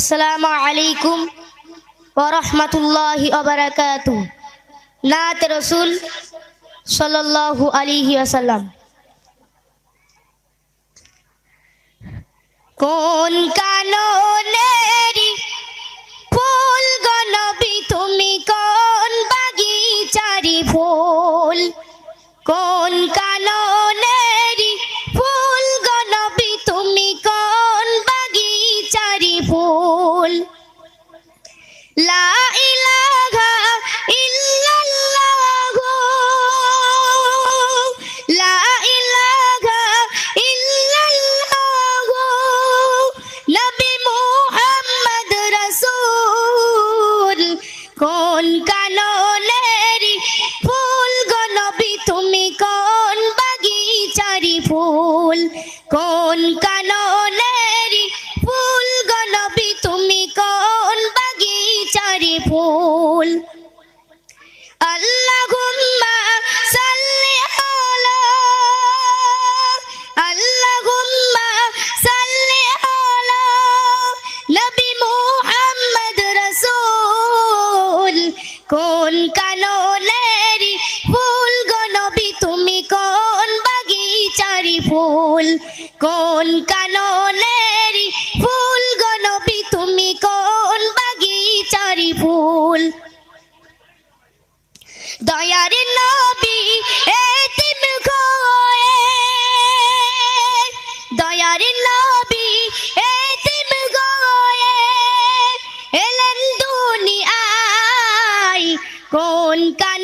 আসসালামু আলাইকুম ওরহমতুল্লাহি ওবরাকাতু নাত রসুল সাল্লাল্লাহু আলাইহি ওয়াসাল্লাম। কোন কাননেরি ফুল গনবি তুমি কোন বাগিচারি ফুল? কোন কাননেরি ফুল, কোন কাননেরি ফুল গো নবী, তুমি কোন বাগিচারি ফুল? আল্লাহুম্মা সাল্লি আলা, আল্লাহুম্মা সাল্লি আলা, নবী মুহাম্মদ রাসূল। কোন কাননেরি কোন কাননেরি ফুল গো নবী, তুমি কোন বাগিচারি ফুল? দয়ার নবী এতিম এতিম কোন কাননেরি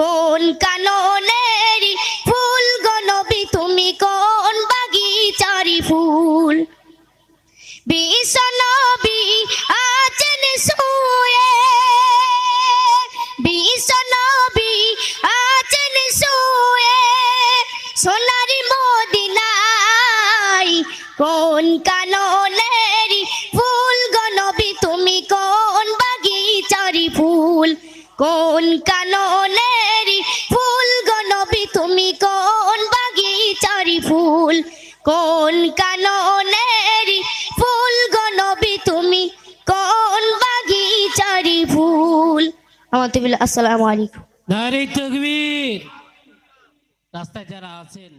কোন কাননেরি ফুল গো নবী, তুমি কোন বাগিচারি ফুল? বিশ্বনবী আছেন শুয়ে বিশ্বনবী আছেন শুয়ে, সোনার মদিনায় কোন কাননেরি ফুল গনবী তুমি কোন বাগিচারি ফুল? কোন কাননেরি ফুল, কোন কাননেরি ফুল গনবি তুমি? কোন বাগিচারি ফুল? আমার আসসালামু আলাইকুম। নারী তকবীর। রাস্তায় যারা আছেন